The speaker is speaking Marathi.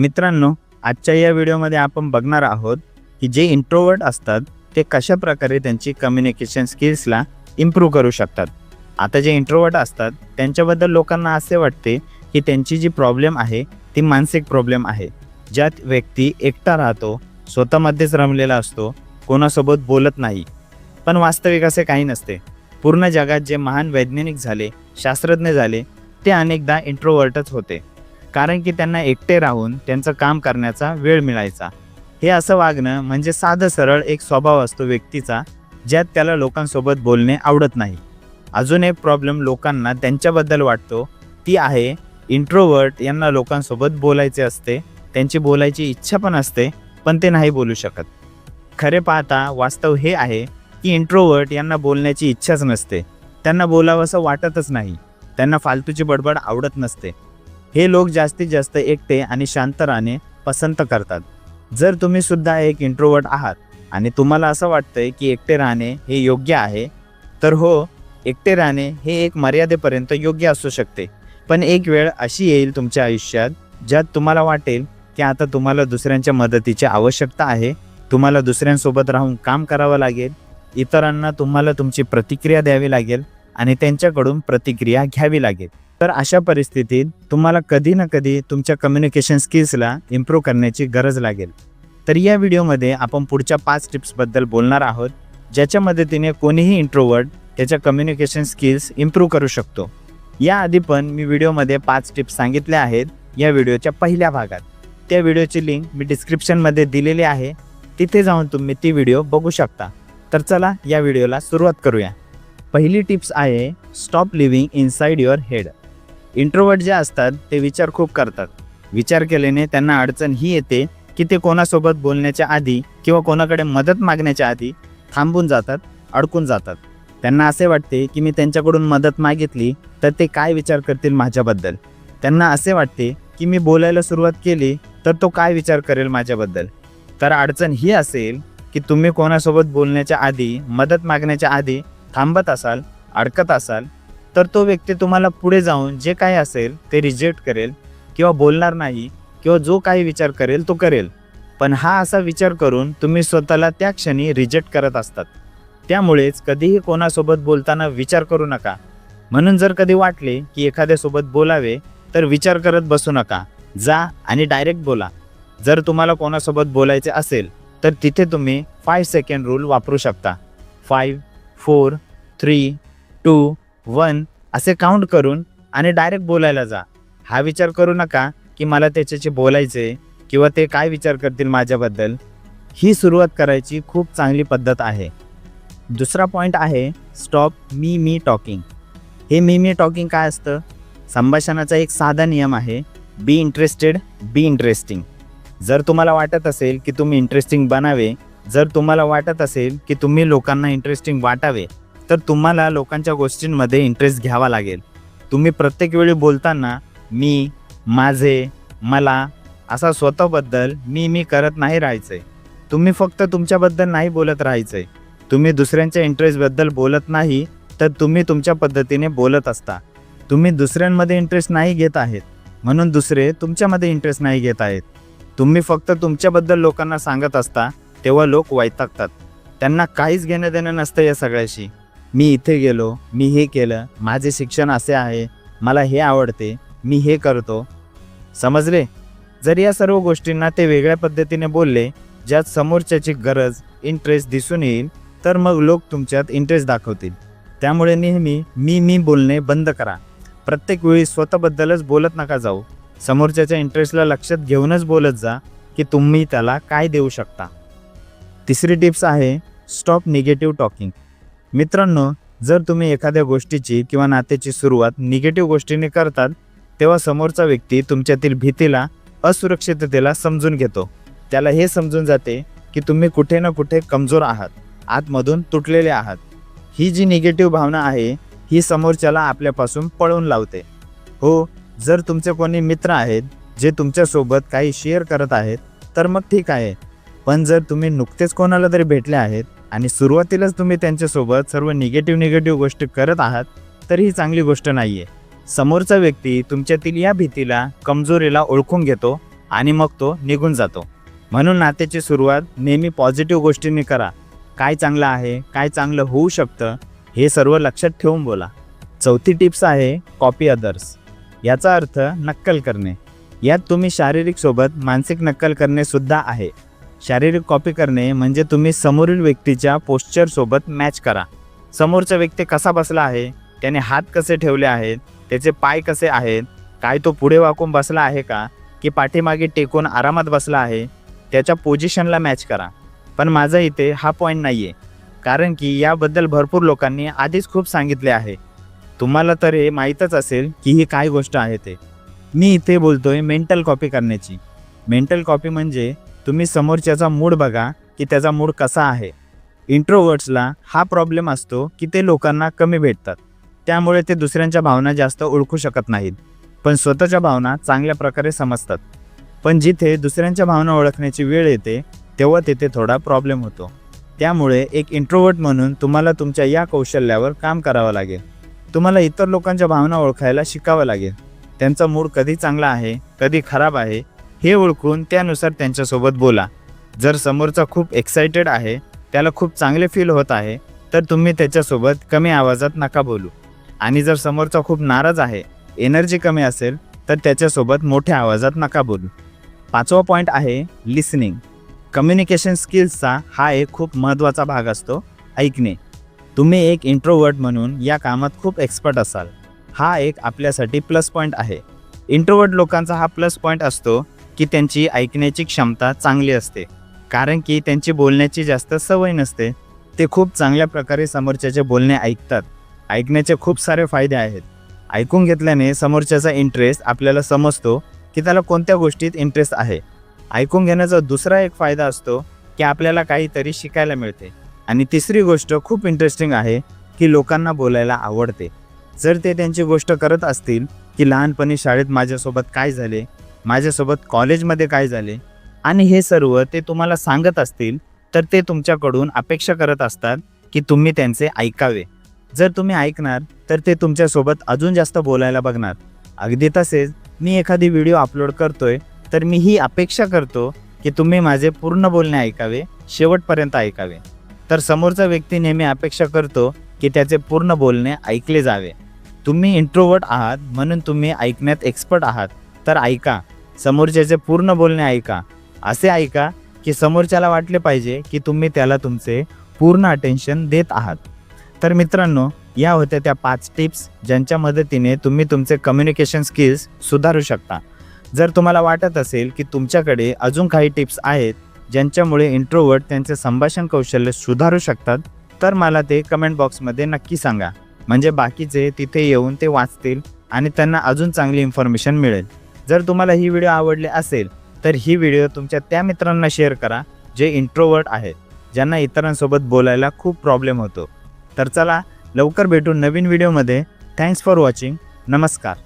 मित्रांनो आजच्या या व्हिडिओमध्ये आपण बघणार आहोत की जे इंट्रोवर्ट असतात ते कशा प्रकारे त्यांची कम्युनिकेशन स्किल्सला इम्प्रूव्ह करू शकतात. आता जे इंट्रोवर्ट असतात त्यांच्याबद्दल लोकांना असे वाटते की त्यांची जी प्रॉब्लेम आहे ती मानसिक प्रॉब्लेम आहे. ज्यात व्यक्ती एकटा राहतो स्वतःमध्येच रमलेला असतो कोणासोबत बोलत नाही. पण वास्तविक असे काही नसते. पूर्ण जगात जे महान वैज्ञानिक झाले शास्त्रज्ञ झाले ते अनेकदा इंट्रोवर्टच होते. कारण की त्यांना एकटे राहून त्यांचं काम करण्याचा वेळ मिळायचा. हे असं वागणं म्हणजे साधं सरळ एक स्वभाव असतो व्यक्तीचा ज्यात त्याला लोकांसोबत बोलणे आवडत नाही. अजून एक प्रॉब्लेम लोकांना त्यांच्याबद्दल वाटतो ती आहे इंट्रोवर्ट यांना लोकांसोबत बोलायचे असते त्यांची बोलायची इच्छा पण असते पण ते नाही बोलू शकत. खरे पाहता वास्तव हे आहे की इंट्रोवर्ट यांना बोलण्याची इच्छाच नसते. त्यांना बोलावंसं वाटतच नाही. त्यांना फालतूची बडबड आवडत नसते. हे लोक जास्तीत जास्त एकटे आणि शांत राहणे पसंत करतात. जर तुम्ही सुद्धा एक इंट्रोवर्ट आहात आणि तुम्हाला असं वाटतंय की एकटे राहणे हे योग्य आहे तर हो एकटे राहणे हे एक मर्यादेपर्यंत योग्य असू शकते. पण एक वेळ अशी येईल तुमच्या आयुष्यात ज्यात तुम्हाला वाटेल की आता तुम्हाला दुसऱ्यांच्या मदतीची आवश्यकता आहे तुम्हाला दुसऱ्यांसोबत राहून काम करावं लागेल इतरांना तुम्हाला तुमची प्रतिक्रिया द्यावी लागेल आणि त्यांच्याकडून प्रतिक्रिया घ्यावी लागेल. तर अशा परिस्थितीत तुम्हाला कधी ना कधी तुमच्या कम्युनिकेशन स्किल्सला इम्प्रूव्ह करण्याची गरज लागेल. तर या व्हिडिओमध्ये आपण पुढच्या पाच टिप्सबद्दल बोलणार आहोत ज्याच्या मदतीने कोणीही इंट्रोवर्ट त्याच्या कम्युनिकेशन स्किल्स इम्प्रूव्ह करू शकतो. याआधी पण मी व्हिडिओमध्ये पाच टिप्स सांगितल्या आहेत या व्हिडिओच्या पहिल्या भागात. त्या व्हिडिओची लिंक मी डिस्क्रिप्शनमध्ये दिलेली आहे तिथे जाऊन तुम्ही ती व्हिडिओ बघू शकता. तर चला या व्हिडिओला सुरुवात करूया. पहिली टिप्स आहे stop living inside your head introvert जे असतात ते विचार खूप करतात. विचार केल्याने त्यांना अडचण ही येते की ते कोणासोबत बोलण्याच्या आधी किंवा कोणाकडे मदत मागण्याच्या आधी थांबून जातात अडकून जातात. त्यांना असे वाटते की मी त्यांच्याकडून मदत मागितली तर ते काय विचार करतील माझ्याबद्दल? त्यांना असे वाटते की मी बोलायला सुरुवात केली तर तो काय विचार करेल माझ्याबद्दल? तर अडचण ही असेल की तुम्ही कोणासोबत बोलण्याच्या आधी मदत मागण्याच्या आधी थांबत असाल अडकत असाल तर तो व्यक्ती तुम्हाला पुढे जाऊन जे काही असेल ते रिजेक्ट करेल किंवा बोलणार नाही किंवा जो काही विचार करेल तो करेल. पण हा असा विचार करून तुम्ही स्वतःला त्या क्षणी रिजेक्ट करत असतात. त्यामुळेच कधीही कोणासोबत बोलताना विचार करू नका. म्हणून जर कधी वाटले की एखाद्यासोबत बोलावे तर विचार करत बसू नका. जा आणि डायरेक्ट बोला. जर तुम्हाला कोणासोबत बोलायचे असेल तर तिथे तुम्ही फाईव्ह सेकंड रूल वापरू शकता. Five four three two one असे काउंट करून आणि डायरेक्ट बोलायला जा. हा विचार करू नका की मला त्याच्याशी बोलायचे किंवा ते काय विचार करतील माझ्याबद्दल. ही सुरुवात करायची खूप चांगली पद्धत आहे. दुसरा पॉईंट आहे स्टॉप मी मी टॉकिंग हे मी मी टॉकिंग काय असतं? संभाषणाचा एक साधा नियम आहे बी इंटरेस्टेड बी इंटरेस्टिंग जर तुम्हाला वाटत असेल की तुम्ही इंटरेस्टिंग बनावे जर तुम्हाला वाटत असेल की तुम्ही लोकांना इंटरेस्टिंग वाटावे तर तुम्हाला लोकांच्या गोष्टींमध्ये इंटरेस्ट घ्यावा लागेल. तुम्ही प्रत्येक वेळी बोलताना मी माझे मला असा स्वतःबद्दल मी मी करत नाही राहायचं. आहे तुम्ही फक्त तुमच्याबद्दल नाही बोलत राहायचं. आहे तुम्ही दुसऱ्यांच्या इंटरेस्टबद्दल बोलत नाही तर तुम्ही तुमच्या पद्धतीने बोलत असता. तुम्ही दुसऱ्यांमध्ये इंटरेस्ट नाही घेत आहेत म्हणून दुसरे तुमच्यामध्ये इंटरेस्ट नाही घेत आहेत. तुम्ही फक्त तुमच्याबद्दल लोकांना सांगत असता तेव्हा लोक वैतागतात. त्यांना काहीच घेणं देणं नसतं या सगळ्याशी. मी इथे गेलो मी हे केलं माझे शिक्षण असे आहे मला हे आवडते मी हे करतो. समजले? जर या सर्व गोष्टींना ते वेगळ्या पद्धतीने बोलले ज्यात समोरच्याची गरज इंटरेस्ट दिसून येईल तर मग लोक तुमच्यात इंटरेस्ट दाखवतील. त्यामुळे नेहमी मी मी बोलणे बंद करा. प्रत्येक वेळी स्वतःबद्दलच बोलत नका जाऊ. समोरच्याच्या इंटरेस्टला लक्षात घेऊनच बोलत जा की तुम्ही त्याला काय देऊ शकता. तिसरी टिप्स आहे स्टॉप निगेटिव्ह टॉकिंग मित्रांनो जर तुम्ही एखाद्या गोष्टीची किंवा नात्याची सुरुवात निगेटिव्ह गोष्टीने करतात तेव्हा समोरचा व्यक्ती तुमच्यातील भीतीला असुरक्षिततेला समजून घेतो. त्याला हे समजून जाते की तुम्ही कुठे ना कुठे कमजोर आहात आतमधून तुटलेले आहात. ही जी निगेटिव्ह भावना आहे ही समोरच्याला आपल्यापासून पळवून लावते. हो जर तुमचे कोणी मित्र आहेत जे तुमच्यासोबत काही शेअर करत आहेत तर मग ठीक आहे. पण जर तुम्ही नुकतेच कोणाला तरी भेटले आहेत आणि सुरुवातीलाच तुम्ही त्यांच्यासोबत सर्व निगेटिव्ह निगेटिव्ह गोष्टी करत आहात तर ही चांगली गोष्ट नाही आहे समोरचा व्यक्ती तुमच्यातील या भीतीला कमजोरीला ओळखून घेतो आणि मग तो निघून जातो. म्हणून नात्याची सुरुवात नेहमी पॉझिटिव्ह गोष्टींनी करा. काय चांगलं आहे काय चांगलं होऊ शकतं हे सर्व लक्षात ठेवून बोला. चौथी टिप्स आहे कॉपी अदर्स. याचा अर्थ नक्कल करणे. यात तुम्ही शारीरिक सोबत मानसिक नक्कल करणे सुद्धा आहे. शारीरिक कॉपी करणे म्हणजे तुम्ही समोरील व्यक्तीच्या पोश्चरसोबत मॅच करा. समोरचा व्यक्ती कसा बसला आहे? त्याने हात कसे ठेवले आहेत? त्याचे पाय कसे आहेत? काय तो पुढे वाकून बसला आहे का? की पाठीमागे टेकून आरामात बसला आहे? त्याच्या पोझिशनला मॅच करा. पण माझा इथे हा पॉईंट नाही आहे कारण की याबद्दल भरपूर लोकांनी आधीच खूप सांगितले आहे. तुम्हाला तर हे माहीतच असेल की ही काय गोष्ट आहे ते. मी इथे बोलतोय मेंटल कॉपी करण्याची. मेंटल कॉपी म्हणजे तुम्ही समोरच्याचा मूड बघा की त्याचा मूड कसा आहे. इंट्रोवर्ट्सला हा प्रॉब्लेम असतो की ते लोकांना कमी भेटतात. त्यामुळे ते दुसऱ्यांच्या भावना जास्त ओळखू शकत नाहीत. पण स्वतःच्या भावना चांगल्या प्रकारे समजतात. पण जिथे दुसऱ्यांच्या भावना ओळखण्याची वेळ येते तेव्हा तिथे थोडा प्रॉब्लेम होतो. त्यामुळे एक इंट्रोवर्ट म्हणून तुम्हाला तुमच्या या कौशल्यावर काम करावं लागेल. तुम्हाला इतर लोकांच्या भावना ओळखायला शिकावं लागेल. त्यांचा मूड कधी चांगला आहे कधी खराब आहे हे ओळखून त्यानुसार त्यांच्यासोबत बोला. जर समोरचा खूप एक्सायटेड आहे त्याला खूप चांगले फील होत आहे तर तुम्ही त्याच्यासोबत कमी आवाजात नका बोलू. आणि जर समोरचा खूप नाराज आहे एनर्जी कमी असेल तर त्याच्यासोबत मोठ्या आवाजात नका बोलू. पाचवा पॉईंट आहे लिसनिंग कम्युनिकेशन स्किल्सचा हा एक खूप महत्त्वाचा भाग असतो ऐकणे. तुम्ही एक इंट्रोवर्ट म्हणून या कामात खूप एक्सपर्ट असाल. हा एक आपल्यासाठी प्लस पॉईंट आहे. इंट्रोवर्ट लोकांचा हा प्लस पॉईंट असतो की त्यांची ऐकण्याची क्षमता चांगली असते. कारण की त्यांची बोलण्याची जास्त सवय नसते. ते खूप चांगल्या प्रकारे समोरच्याचे बोलणे ऐकतात. ऐकण्याचे खूप सारे फायदे आहेत. ऐकून घेतल्याने समोरच्याचा इंटरेस्ट आपल्याला समजतो की त्याला कोणत्या गोष्टीत इंटरेस्ट आहे. ऐकून घेण्याचा दुसरा एक फायदा असतो की आपल्याला काहीतरी शिकायला मिळते. आणि तिसरी गोष्ट खूप इंटरेस्टिंग आहे की लोकांना बोलायला आवडते. जर ते त्यांची गोष्ट करत असतील की लहानपणी शाळेत माझ्यासोबत काय झाले माझ्यासोबत कॉलेजमध्ये काय झाले? आणि हे सर्व ते तुम्हाला सांगत असतील तर ते तुमच्याकडून अपेक्षा करत असतात की तुम्ही त्यांचे ऐकावे. जर तुम्ही ऐकणार तर ते तुमच्यासोबत अजून जास्त बोलायला बघणार. अगदी तसेच मी एखादी व्हिडिओ अपलोड करतोय तर मी ही अपेक्षा करतो की तुम्ही माझे पूर्ण बोलणे ऐकावे शेवटपर्यंत ऐकावे. तर समोरचा व्यक्ती नेहमी अपेक्षा करतो की त्याचे पूर्ण बोलणे ऐकले जावे. तुम्ही इंट्रोवर्ट आहात म्हणून तुम्ही ऐकण्यात एक्सपर्ट आहात. तर ऐका समोरच्याचे पूर्ण बोलणे ऐका. असे ऐका की समोरच्याला वाटले पाहिजे की तुम्ही त्याला तुमचे पूर्ण अटेन्शन देत आहात. तर मित्रांनो या होत्या त्या पाच टिप्स ज्यांच्या मदतीने तुम्ही तुमचे कम्युनिकेशन स्किल्स सुधारू शकता. जर तुम्हाला वाटत असेल की तुमच्याकडे अजून काही टिप्स आहेत ज्यांच्यामुळे इंट्रोवर्ट त्यांचे संभाषण कौशल्य सुधारू शकतात तर मला ते कमेंट बॉक्समध्ये नक्की सांगा. म्हणजे बाकीचे तिथे येऊन ते वाचतील आणि त्यांना अजून चांगली इन्फॉर्मेशन मिळेल. जर तुम्हाला ही व्हिडिओ आवडली असेल तर ही व्हिडिओ तुमच्या त्या मित्रांना शेअर करा जे इंट्रोवर्ट आहेत ज्यांना इतरांसोबत बोलायला खूप प्रॉब्लेम होतो. तर चला लवकर भेटू नवीन व्हिडिओमध्ये थँक्स फॉर वॉचिंग नमस्कार.